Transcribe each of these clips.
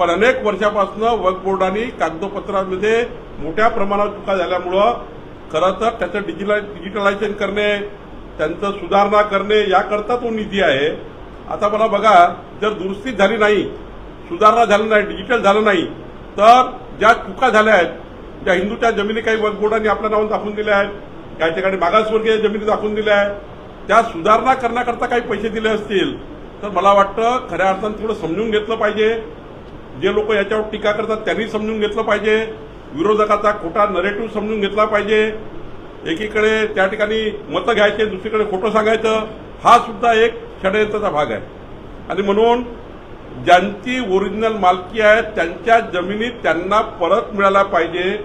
पण अनेक वर्षापासून वक्फ बोर्डाने कागदपत्रांमध्ये मोठ्या प्रमाणात चुका झाल्यामुळं खरं तर त्याचं डिजिटल डिजिटलायझेशन करणे त्यांचं सुधारणा करणे याकरता तो निधी आहे. आता मला बघा जर दुरुस्ती झाली नाही सुधारणा झाली नाही डिजिटल झालं नाही तर ज्या चुका झाल्या आहेत ज्या हिंदूच्या जमिनी काही वक्फ बोर्डाने आपल्या नावानं दाखवून दिल्या आहेत काही ठिकाणी मागासवर्गीय जमिनी दाखवून दिल्या आहेत त्या सुधारणा करण्याकरता काही पैसे दिले असतील तर मला वाटतं खऱ्या अर्थानं थोडं समजून घेतलं पाहिजे. जे लोक याच्यावर टीका करतात त्यांनी समजून घेतलं पाहिजे. विरोधकाचा खोटा नरेटिव्ह समजून घेतला पाहिजे. एकीकडे त्या ठिकाणी मतं घ्यायचे दुसरीकडे खोटं सांगायचं. हा सुद्धा एक षडयंत्राचा भाग आहे. आणि म्हणून ज्यांची ओरिजिनल मालकी आहे त्यांच्या जमिनी त्यांना परत मिळायला पाहिजे.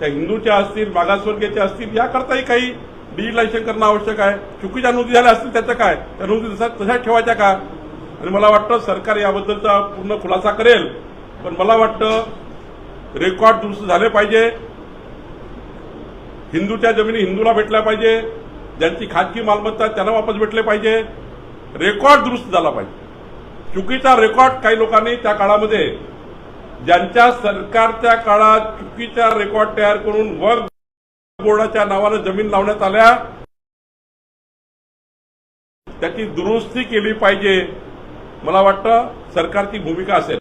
त्या हिंदूच्या असतील मागासवर्गीयच्या असतील याकरताही काही डिजिटलायझेशन करणं आवश्यक आहे. चुकीच्या नोंदी झाल्या असतील त्याचं काय? त्या नोंदी तशा तशाच ठेवायच्या का? आणि मला वाटतं सरकार याबद्दलचा पूर्ण खुलासा करेल पण मला वाटतं रेकॉर्ड दुरुस्त झाले पाहिजे. हिंदूच्या जमिनी हिंदूला भेटल्या पाहिजे. ज्यांची खाजगी मालमत्ता त्यांना वापस भेटले पाहिजे. रेकॉर्ड दुरुस्त झाला पाहिजे. चुकीचा रेकॉर्ड काही लोकांनी त्या काळामध्ये ज्यांच्या सरकारच्या काळात चुकीचा रेकॉर्ड तयार करून वर बोर्डाच्या नावानं जमीन लावण्यात आल्या त्याची दुरुस्ती केली पाहिजे. मला वाटतं सरकारची भूमिका असेल.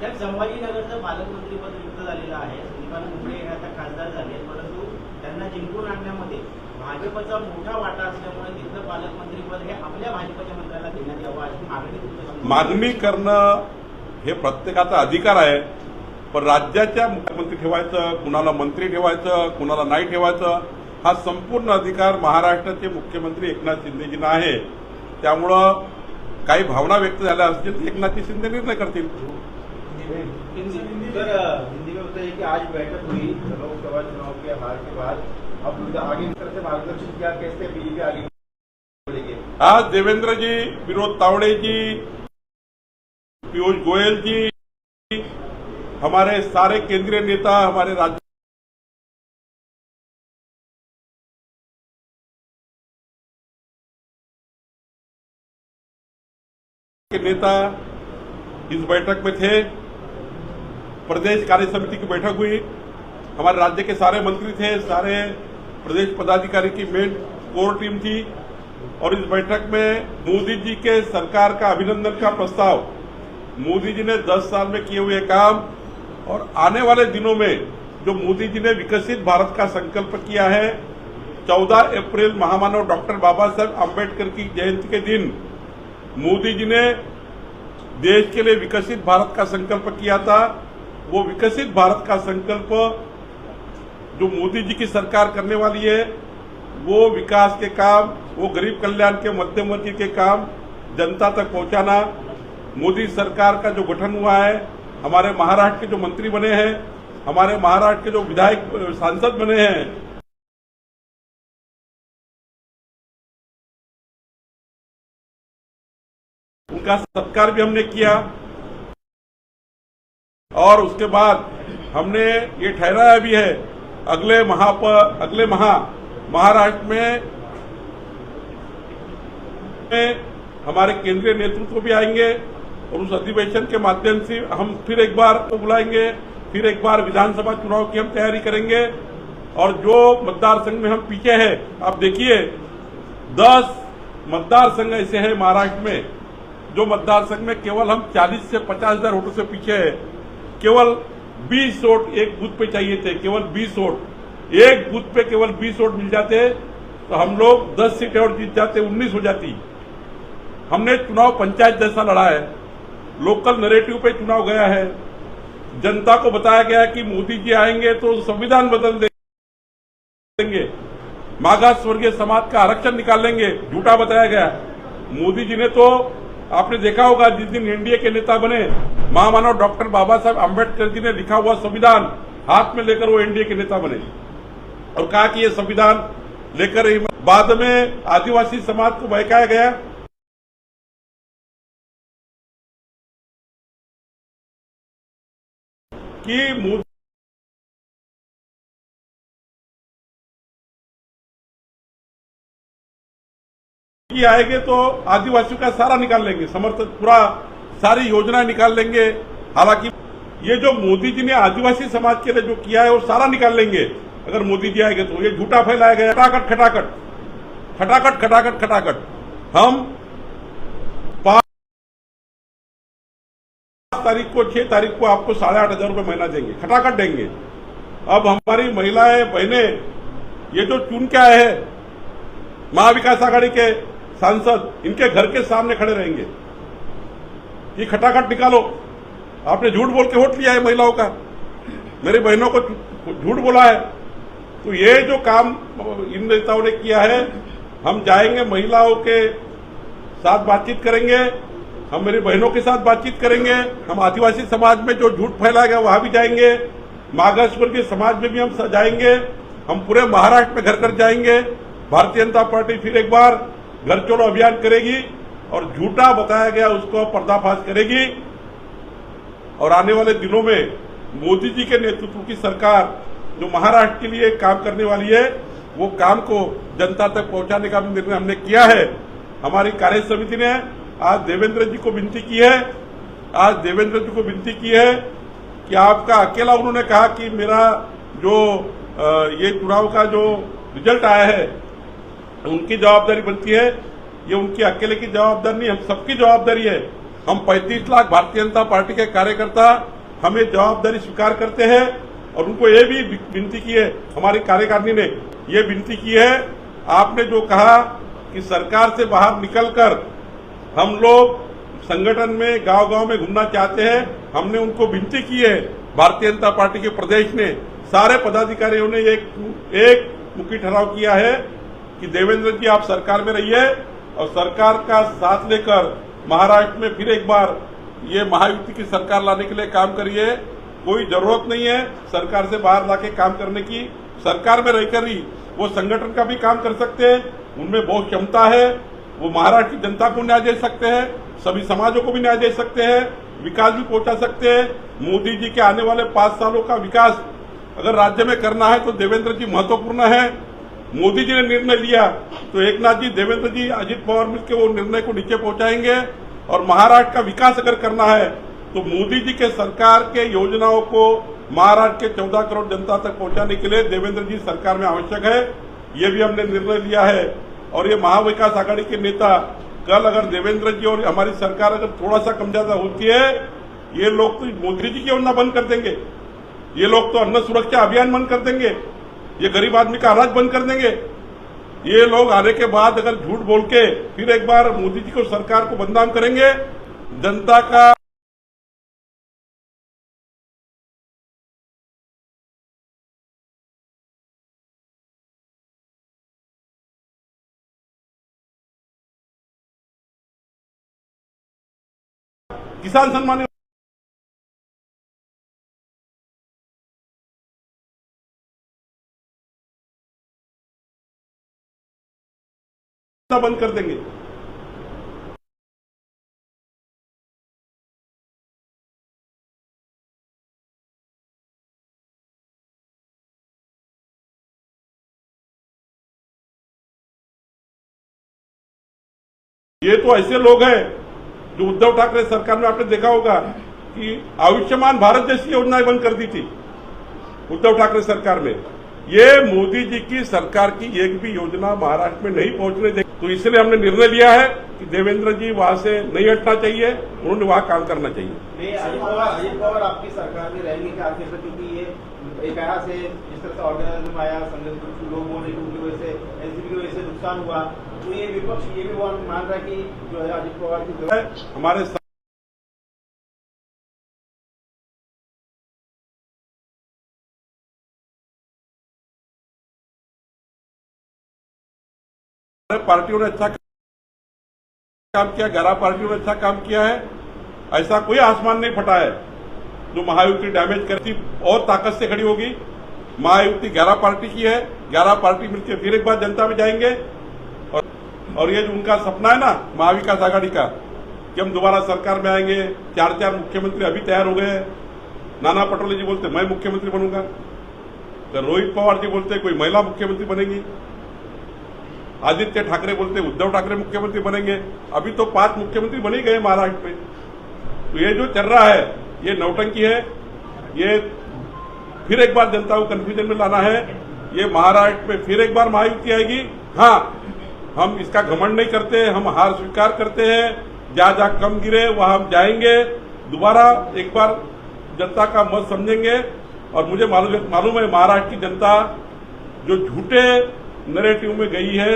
त्यात संभाजीनगरचं पालकमंत्रीपद रिक्त झालेलं आहे. संदीपान मुंबळे हे आता खासदार झाले आहेत, परंतु त्यांना जिंकून आणण्यामध्ये भाजपचा मोठा वाटा असल्यामुळे तिथलं पालकमंत्रीपद हे आपल्या भाजपच्या मंत्र्याला देण्यात यावं अशी मागणी मागणी करणं हे प्रत्येकाचा अधिकार आहे. पण राज्याच्या मुख्यमंत्री ठेवायचं कुणाला मंत्री ठेवायचं कुणाला नाही ठेवायचं हा संपूर्ण अधिकार महाराष्ट्राचे मुख्यमंत्री एकनाथ शिंदेजींना आहे. त्यामुळं काही भावना व्यक्त झाल्या असतील एकनाथजी शिंदे निर्णय करतील. हिंदी में बताइए कि आज बैठक हुई लोकसभा चुनाव के हार के बाद। अब आगे से मार्गदर्शन किया कैसे बीजेपी आगे आज देवेंद्र जी विनोद तावड़े जी पीयूष गोयल जी हमारे सारे केंद्रीय नेता हमारे राज्य के नेता इस बैठक में थे, प्रदेश कार्य समिति की बैठक हुई, हमारे राज्य के सारे मंत्री थे, सारे प्रदेश पदाधिकारी की मेन कोर टीम थी, और इस बैठक में मोदी जी के सरकार का अभिनंदन का प्रस्ताव, मोदी जी ने 10 साल में किए हुए काम, और आने वाले दिनों में जो मोदी जी ने विकसित भारत का संकल्प किया है 14 अप्रैल महामानव डॉक्टर बाबा साहेब आम्बेडकर की जयंती के दिन मोदी जी ने देश के लिए विकसित भारत का संकल्प किया था। वो विकसित भारत का संकल्प जो मोदी जी की सरकार करने वाली है, वो विकास के काम, वो गरीब कल्याण के मध्यम वर्ग के काम जनता तक पहुंचाना, मोदी सरकार का जो गठन हुआ है, हमारे महाराष्ट्र के जो मंत्री बने हैं, हमारे महाराष्ट्र के जो विधायक, सांसद बने हैं उनका सत्कार भी हमने किया। और उसके बाद हमने ये ठहराया भी है, अगले माह पर अगले माह, महाराष्ट्र में में हमारे केंद्रीय नेतृत्व भी आएँगे और उस अधिवेशन के माध्यम से हम फिर एक बार को बुलाएँगे, फिर एक बार विधानसभा चुनाव की हम तैयारी करेंगे। और जो मतदार संघ में हम पीछे हैं, आप देखिए, दस मतदार संघ ऐसे हैं महाराष्ट्र में। जो मतदार संघ में केवल हम 40 से पचास हज़ार वोटों से पीछे है, केवल 20 वोट एक बूथ पे चाहिए थे, केवल 20 वोट। एक बूथ पे केवल 20 वोट मिल जाते तो हम लोग 10 सीटें और जीत जाते 19 हो जाती। हमने चुनाव पंचायत जैसा लड़ा है, लोकल नरेटिव पे चुनाव गया है। जनता को बताया गया कि मोदी जी आएँगे तो संविधान बदल देंगे। मागास स्वर्गीय समाज का आरक्षण निकाल लेंगे, झूठा बताया गया। मोदी जी ने तो आपने देखा होगा जिस दिन एनडीए के नेता बने, महामानव डॉक्टर बाबा साहब अंबेडकर जी ने लिखा हुआ संविधान, हाथ में लेकर वो एनडीए के नेता बने। और कहा कि ये संविधान लेकर बाद में आदिवासी समाज को बहकाया गया। कि मोदी आएँगे तो आदिवासियों का सारा निकाल लेंगे समर्थन पूरा सारी योजना निकाल लेंगे। हालाँकि ये जो मोदी जी ने आदिवासी समाज के लिए जो किया है, वो सारा निकाल लेंगे। अगर मोदी जी आएँगे तो ये झूठा फैलाया गया खटाखट खटाखट खटाखट खटाखट खटाखट हम पाँच तारीख को, छह तारीख को आपको साढ़े आठ हज़ार रुपये महीना देंगे खटाखट देंगे। अब हमारी महिलाएँ, बहनें, ये जो चुन के आए हैं, महाविकास आघाड़ी के सांसद इनके घर के सामने खड़े रहेंगे। ये खटाखट निकालो। आपने झूठ बोल के वोट लिया है महिलाओं का। मेरी बहनों को झूठ बोला है। तो ये जो काम इन नेताओं ने किया है, हम जाएँगे महिलाओं के साथ बातचीत करेंगे। हम मेरी बहनों के साथ बातचीत करेंगे। हम आदिवासी समाज में जो झूठ फैलाया गया वहाँ भी जाएँगे। मागास के समाज में भी हम जाएँगे। हम पूरे महाराष्ट्र में घर घर जाएँगे। भारतीय जनता पार्टी फिर एक बार घर चलो अभियान करेगी और झूठा बताया गया उसको पर्दाफाश करेगी। और आने वाले दिनों में मोदी जी के नेतृत्व की सरकार जो महाराष्ट्र के लिए काम करने वाली है, वो काम को जनता तक पहुँचाने का निर्णय हमने किया है। हमारी कार्य समिति ने आज देवेंद्र जी को विनती की है, आज देवेंद्र जी को विनती की है कि आपका अकेला उन्होंने कहा कि मेरा जो ये चुनाव का जो रिज़ल्ट आया है उनकी जवाबदारी बनती है, ये उनकी अकेले की जवाबदारी नहीं, हम सबकी जवाबदारी है। हम 35 लाख भारतीय जनता पार्टी के कार्यकर्ता हमें जवाबदारी स्वीकार करते हैं और उनको ये भी विनती की है, हमारी कार्यकारिणी ने ये विनती की है। आपने जो कहा कि सरकार से बाहर निकलकर हम लोग संगठन में गाँव गाँव में घूमना चाहते हैं, हमने उनको विनती की है, भारतीय जनता पार्टी के प्रदेश ने। सारे पदाधिकारियों ने एक एक मुखी ठहराव किया है। कि देवेंद्र जी, आप सरकार में रहिए और सरकार का साथ लेकर महाराष्ट्र में फिर एक बार ये महायुति की सरकार लाने के लिए काम करिए। कोई ज़रूरत नहीं है सरकार से बाहर लाके काम करने की। सरकार में रहकर ही वो संगठन का भी काम कर सकते हैं। उनमें बहुत क्षमता है। वो महाराष्ट्र की जनता को न्याय दे सकते हैं। सभी समाजों को भी न्याय दे सकते हैं। विकास भी पहुँचा सकते हैं। मोदी जी के आने वाले पाँच सालों का विकास अगर राज्य में करना है तो देवेंद्र जी महत्वपूर्ण है। मोदी जी ने निर्णय लिया। तो एक नाथ जी, देवेंद्र जी, अजित पवार मिलकर वो निर्णय को नीचे पहुंचाएँगे और महाराष्ट्र का विकास अगर करना है तो मोदी जी के सरकार के योजनाओं को महाराष्ट्र के चौदह करोड़ जनता तक पहुँचाने के लिए देवेंद्र जी सरकार में आवश्यक है। ये भी हमने निर्णय लिया है। और ये महाविकास आघाड़ी के नेता, कल अगर देवेंद्र जी और हमारी सरकार अगर थोड़ा सा कम ज़्यादा होती है, ये लोग तो मोदी जी की योजना बंद कर देंगे। ये लोग तो अन्न सुरक्षा अभियान बंद कर देंगे। ये गरीब आदमी का अनाज बंद कर देंगे। ये लोग आने के बाद अगर झूठ बोल के फिर एक बार मोदी जी को सरकार को बदनाम करेंगे, जनता का किसान सम्मान बंद कर देंगे। ये तो ऐसे लोग हैं जो उद्धव ठाकरे सरकार में आपने देखा होगा कि आयुष्मान भारत जैसी योजनाएँ बंद कर दी थी उद्धव ठाकरे सरकार में। ये मोदी जी की सरकार की एक भी योजना महाराष्ट्र में नहीं पहुँचने देगी। तो इसलिए हमने निर्णय लिया है कि देवेंद्र जी वहाँ से नहीं हटना चाहिए उन्होंने वहाँ काम करना चाहिए। अजित पवार आपकी सरकार में रहेंगे क्या क्योंकि ये एक ऐसा से जिस तरह से ऑर्गेनाइजम आया संगठन के लोग वजह से एनसीपी की वजह से नुकसान हुआ। तो ये विपक्ष ये भी मान रहा है कि जो है अजित पवार की हमारे पार्टियों ने अच्छा काम किया, ग्यारह पार्टियों ने अच्छा काम किया है। ऐसा कोई आसमान नहीं फटा है जो महायुक्ति डैमेज करती, और ताकत से खड़ी होगी। महायुक्ति ग्यारह पार्टी की है, ग्यारह पार्टी मिलकर फिर एक बार जनता में जाएँगे। और और ये जो उनका सपना है ना, महाविकास आघाड़ी का, कि हम दोबारा सरकार में आएँगे चार चार मुख्यमंत्री अभी तैयार हो गए नाना पटोले जी बोलते, मैं मुख्यमंत्री बनूँगा। तो रोहित पवार जी बोलते कोई महिला मुख्यमंत्री बनेगी। आदित्य ठाकरे बोलते, उद्धव ठाकरे मुख्यमंत्री बनेंगे। अभी तो पाँच मुख्यमंत्री बने गए महाराष्ट्र में तो ये जो चल रहा है, ये नौटंकी है, ये फिर एक बार जनता को कंफ्यूजन में लाना है, ये महाराष्ट्र में फिर एक बार महायुति आएगी। हाँ हम इसका घमंड नहीं करते, हम हार स्वीकार करते हैं, जहाँ जहाँ कम गिरे, वहाँ हम जाएँगे। दोबारा एक बार जनता का मत समझेंगे। और मुझे मालूम है, महाराष्ट्र की जनता जो झूठे नरेटिव में गई है।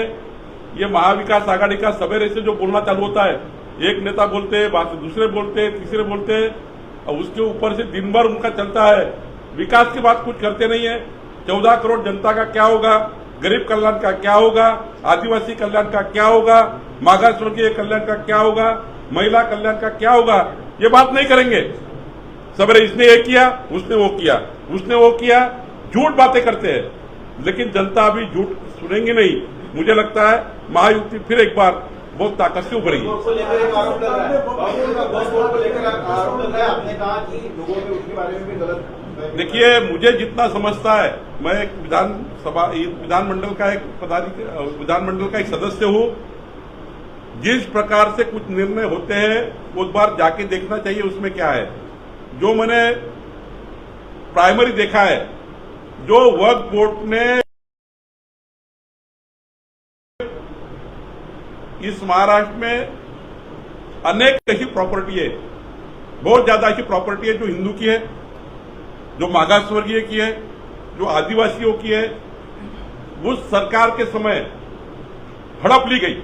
ये महाविकास आघाड़ी का सवेरे से जो बोलना चालू होता है, एक नेता बोलते हैं दूसरे बोलते हैं, तीसरे बोलते हैं, और उसके ऊपर से दिन भर उनका चलता है। विकास की बात कुछ करते नहीं है। चौदह करोड़ जनता का क्या होगा? गरीब कल्याण का क्या होगा? आदिवासी कल्याण का क्या होगा? मागास वर्गीय कल्याण का क्या होगा? महिला कल्याण का क्या होगा? ये बात नहीं करेंगे। सवेरे इसने ये किया, उसने वो किया, उसने वो किया, झूठ बातें करते हैं। लेकिन जनता अभी झूठ सुनेंगे नहीं। मुझे लगता है महायुक्ति फिर एक बार बहुत ताकत से उभरेगी। गलत देखिए मुझे जितना समझता है मैं एक विधानसभा विधानमंडल का एक पदाधिकारी विधानमंडल का एक सदस्य हूँ। जिस प्रकार से कुछ निर्णय होते हैं उस बार जाके देखना चाहिए उसमें क्या है। जो मैंने प्राइमरी देखा है जो वर्क बोर्ड ने इस महाराष्ट्र में अनेक ऐसी प्रॉपर्टी है। बहुत ज़्यादा ऐसी प्रॉपर्टी है जो हिंदू की है, जो मागास वर्गीय की है, जो आदिवासियों की है। उस सरकार के समय हड़प ली गई।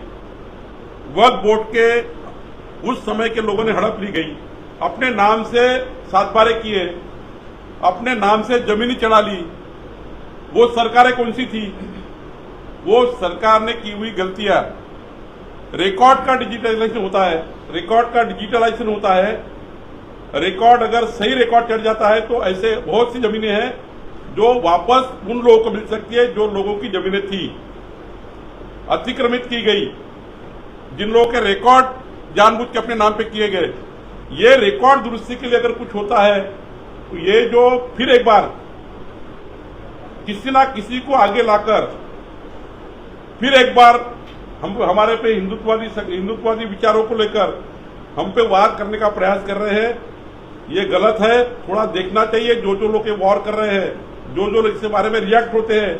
वक्फ बोर्ड के उस समय के लोगों ने हड़प ली गई। अपने नाम से सात बारे किए, अपने नाम से जमीनी चढ़ा ली। वो सरकारें कौन सी थी? वो सरकार ने की हुई गलतियाँ। रिकॉर्ड का डिजिटलाइजेशन होता है। रिकॉर्ड का डिजिटलाइजेशन होता है। रिकॉर्ड अगर सही रिकॉर्ड चढ़ जाता है तो ऐसे बहुत सी जमीनें हैं जो वापस उन लोगों को मिल सकती है जो लोगों की जमीनें थी। अतिक्रमित की गई। जिन लोगों के रिकॉर्ड जानबूझ के अपने नाम पे किए गए। ये रिकॉर्ड दुरुस्ती के लिए अगर कुछ होता है तो ये जो फिर एक बार किसी ना किसी को आगे लाकर फिर एक बार हम हमारे पे हिंदुत्ववादी हिंदुत्ववादी विचारों को लेकर हम पे वार करने का प्रयास कर रहे हैं। ये गलत है, थोड़ा देखना चाहिए जो जो लोग वार कर रहे हैं, जो जो लोग इसके बारे में रिएक्ट होते हैं,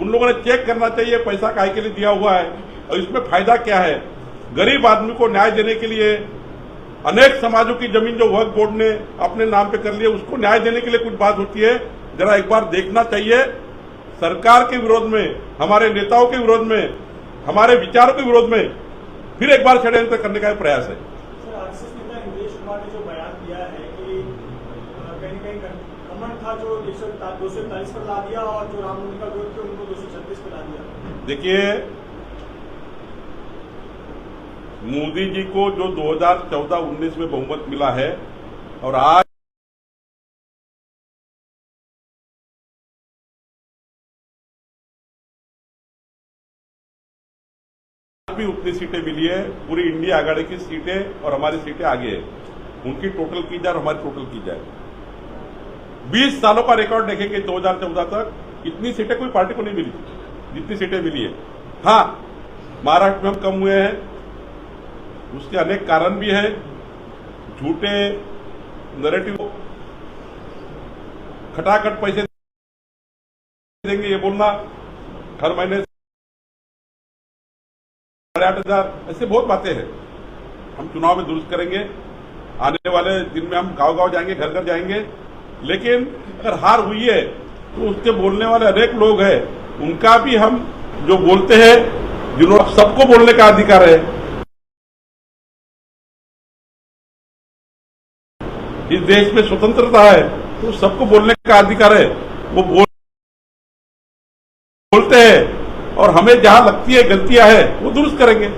उन लोगों ने चेक करना चाहिए, पैसा काय के लिए दिया हुआ है, और इसमें फ़ायदा क्या है? गरीब आदमी को न्याय देने के लिए अनेक समाजों की ज़मीन जो वर्क बोर्ड ने अपने नाम पे कर लिया उसको न्याय देने के लिए कुछ बात होती है। जरा एक बार देखना चाहिए। सरकार के विरोध में, हमारे नेताओं के विरोध में हमारे विचारों के विरोध में फिर एक बार षड्यंत्र करने का प्रयास है। देखिए मोदी जी को जो 2014-19 में बहुमत मिला है और आज भी उतनी सीटें मिली है, पूरी इंडिया आघाड़ी की सीटें और हमारी सीटें आगे है। उनकी टोटल की जाए और हमारी टोटल की जाए। 20 सालों का रिकॉर्ड देखेंगे 2014 तक, इतनी सीटें कोई पार्टी को नहीं मिली, जितनी सीटें मिली है। हाँ महाराष्ट्र में हम कम हुए हैं, उसके अनेक कारण भी है, झूठे नरेटिव खटाखट पैसे देंगे ये बोलना, हर महीने साढ़े आठ हज़ार ऐसे बहुत बातें हैं। हम चुनाव में दुरुस्त करेंगे। आने वाले दिन में हम गाँव गाँव जाएँगे घर घर जाएँगे। लेकिन अगर हार हुई है तो उसके बोलने वाले अनेक लोग हैं। उनका भी हम जो बोलते हैं, जिन्होंने सबको बोलने का अधिकार है। इस देश में स्वतंत्रता है तो सबको बोलने का अधिकार है। वो बोल बोलते हैं। और हमें जहाँ लगती है गलतियाँ है वो दुरुस्त करेंगे।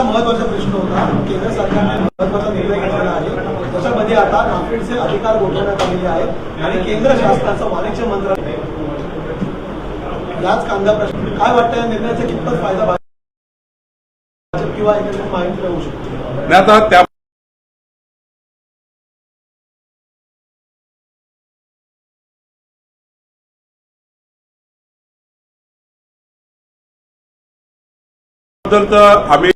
महत्वाचा प्रश्न होता केंद्र सरकारने महत्वाचा निर्णय घेतलेला आहे. त्याच्यामध्ये आता नाफेडचे अधिकार गोठवण्यात आलेले आहेत आणि केंद्र शासनाचं वाणिज्य मंत्रालय. याच कांदा प्रश्न काय वाटतं या निर्णयाचा कितपत फ़ायदा भाजप किंवा एकंदरीत माहिती होऊ शकतो? आता त्या तर आम्ही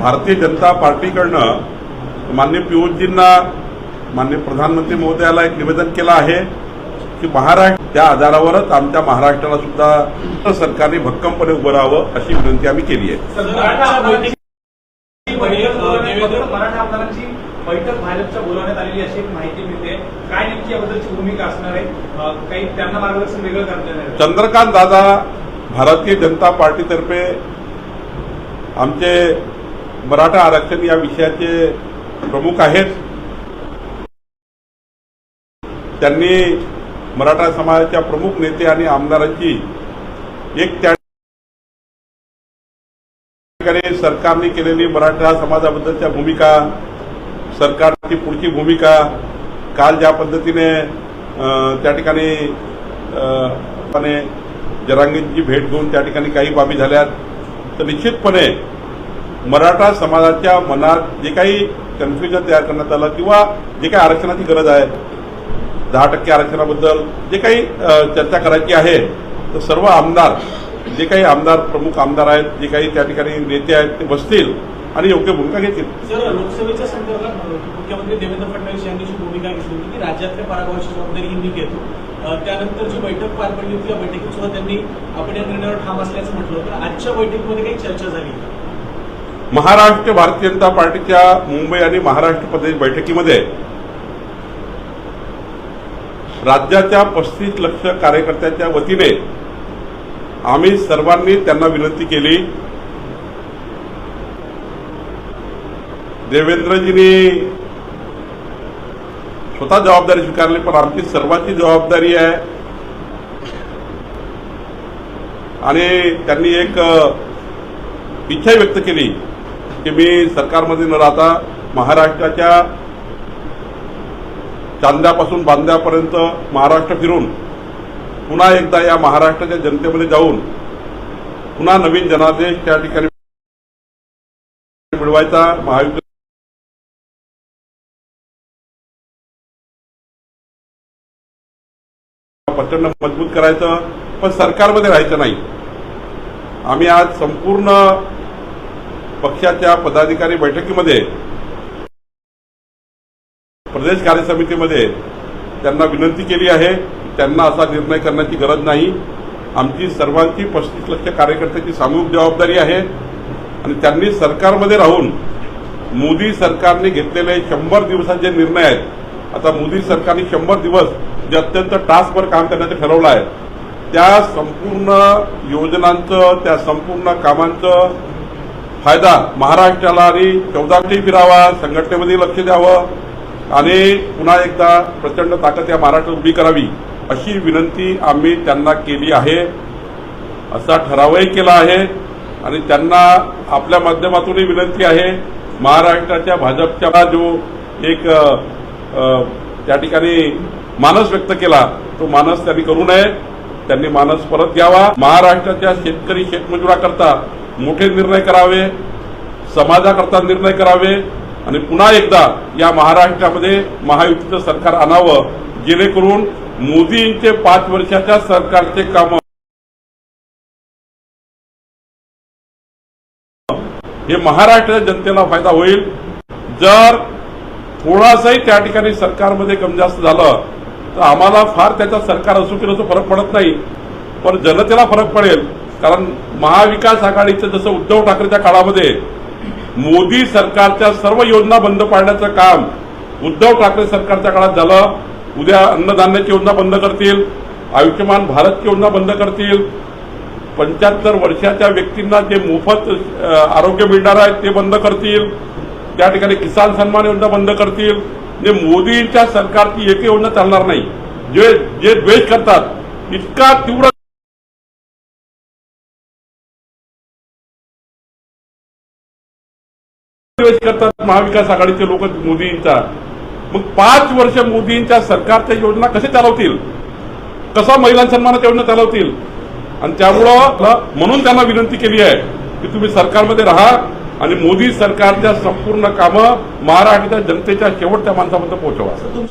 भारतीय जनता पार्टीकडनं मान्य पियुषजींना मान्य प्रधानमंत्री महोदयाला एक निवेदन केलं आहे की महाराष्ट्र त्या आधारावरच आमच्या महाराष्ट्राला सुद्धा सरकारने भक्कमपणे उभं राहावं अशी विनंती आम्ही केली आहे. बैठक भाजपच्या बोलावण्यात आलेली अशी एक माहिती मिळते. काय नेमकी याबद्दलची भूमिका असणार आहे? काही त्यांना मार्गदर्शन वेगळं करण्यात चंद्रकांत दादा भारतीय जनता पार्टीतर्फे आमचे मराठा आरक्षण या विषयाचे प्रमुख आहेत. त्यांनी मराठा समाजाच्या प्रमुख नेते आणि आमदारांची एक त्या सरकारने केलेली मराठा समाजाबद्दलच्या भूमिका सरकारची पुढची भूमिका काल ज्या पद्धतीने त्या ठिकाणी जरांगींची भेट घेऊन त्या ठिकाणी काही बाबी झाल्यात तर निश्चितपणे मराठा समाजाच्या मनात जे काही कन्फ्युजन तयार करण्यात आलं किंवा जे काही आरक्षणाची गरज आहे दहा टक्के आरक्षणाबद्दल जे काही चर्चा करायची आहे तर सर्व आमदार जे काही आमदार प्रमुख आमदार आहेत जे काही त्या ठिकाणी नेते आहेत ते बसतील. आणि योग्य भूमिका घेतील. सर लोकसभेच्या संदर्भात मुख्यमंत्री देवेंद्र फडणवीस यांनी जी भूमिका घेतली होती की राज्यातल्या पराभवाची जबाबदारी ही मी घेतो. त्यानंतर जी बैठक पार पडली होती या बैठकीत सुद्धा त्यांनी आपण या निर्णयावर ठाम असल्याचं म्हटलं होतं. आजच्या बैठकीमध्ये काही चर्चा झाली? महाराष्ट्र भारतीय जनता पार्टीच्या मुंबई आणि महाराष्ट्र प्रदेश बैठकीमध्ये राज्याच्या पस्तीस लक्ष कार्यकर्त्यांच्या वतीने आम्ही सर्वांनी त्यांना विनंती केली देवेंद्रजीनी स्वतः जबाबदारी स्वीकारली पण आमची सर्वांची जबाबदारी आहे. आणि त्यांनी एक इच्छा व्यक्त केली की मी सरकारमध्ये न राहता महाराष्ट्राच्या चांद्यापासून बांद्यापर्यंत महाराष्ट्र फिरून पुन्हा एकदा या महाराष्ट्राच्या जनतेमध्ये जाऊन पुन्हा नवीन जनादेश त्या ठिकाणी मिळवायचा महायुद्ध प्रचंड मजबूत करायचं पण सरकारमध्ये राहायचं नाही. आम्ही आज संपूर्ण पक्षाच्या पदाधिकारी बैठकीमध्ये प्रदेश कार्य समितीमध्ये त्यांना विनंती केली आहे त्यांना असा निर्णय करण्याची गरज नाही. आमची सर्वांची पस्तीस लक्ष कार्यकर्त्याची सामूहिक जबाबदारी आहे. आणि त्यांनी सरकारमध्ये राहून मोदी सरकारने घेतलेले शंभर दिवसाचे निर्णय आहेत आता मोदी सरकारने शंभर दिवस जे अत्यंत टास्कवर काम करण्याचं ठरवलं आहे त्या संपूर्ण योजनांचं त्या संपूर्ण कामांचं फायदा महाराष्ट्राला आणि चौदामती फिरावा संघटनेमध्ये लक्ष द्यावं आणि पुन्हा एकदा प्रचंड ताकद या महाराष्ट्रात उभी करावी अशी विनंती आम्ही त्यांना केली आहे. असा ठरावही केला आहे आणि त्यांना आपल्या माध्यमातूनही विनंती आहे महाराष्ट्राच्या भाजपच्या जो एक त्या ठिकाणी मानस व्यक्त केला तो मानस त्यांनी करू नये. त्यांनी मानस परत घ्यावा महाराष्ट्राच्या शेतकरी शेतमजुराकरता मोठे निर्णय करावे समाजाकरता निर्णय करावे आणि पुन्हा एकदा या महाराष्ट्रामध्ये महायुतीचं सरकार आणावं जेणेकरून मोदींचे पाच वर्षाच्या सरकारचे काम हे महाराष्ट्राच्या जनतेला फायदा होईल. जर थोडासाही त्या ठिकाणी सरकारमध्ये कमी जास्त झालं तर आम्हाला फार त्याचा सरकार असू की नसो फरक पडत नाही. पण जनतेला फरक पडेल. कारण महाविकास आघाडीचं जसं उद्धव ठाकरेच्या काळामध्ये मोदी सरकारच्या सर्व योजना बंद पाडण्याचं काम उद्धव ठाकरे सरकारच्या काळात झालं. उद्या अन्नधान्याची योजना बंद करतील. आयुष्यमान भारतची योजना बंद करतील. पंच्याहत्तर वर्षाच्या व्यक्तींना जे मोफत आरोग्य मिळणार आहे ते बंद करतील. त्या ठिकाणी किसान सन्मान योजना बंद करतील. जे मोदींच्या सरकारची एक योजना चालणार नाही जे जे द्वेष करतात इतका तीव्र द्वेष करतात महाविकास आघाडीचे लोक मोदींचा. मग पाच वर्ष मोदींच्या सरकारच्या योजना कसे चालवतील? कसा महिला सन्मानाच्या योजना चालवतील? आणि त्यामुळं म्हणून त्यांना विनंती केली आहे की तुम्ही सरकारमध्ये राहा आणि मोदी सरकारच्या संपूर्ण कामं महाराष्ट्राच्या जनतेच्या शेवटच्या माणसापर्यंत पोहोचवा.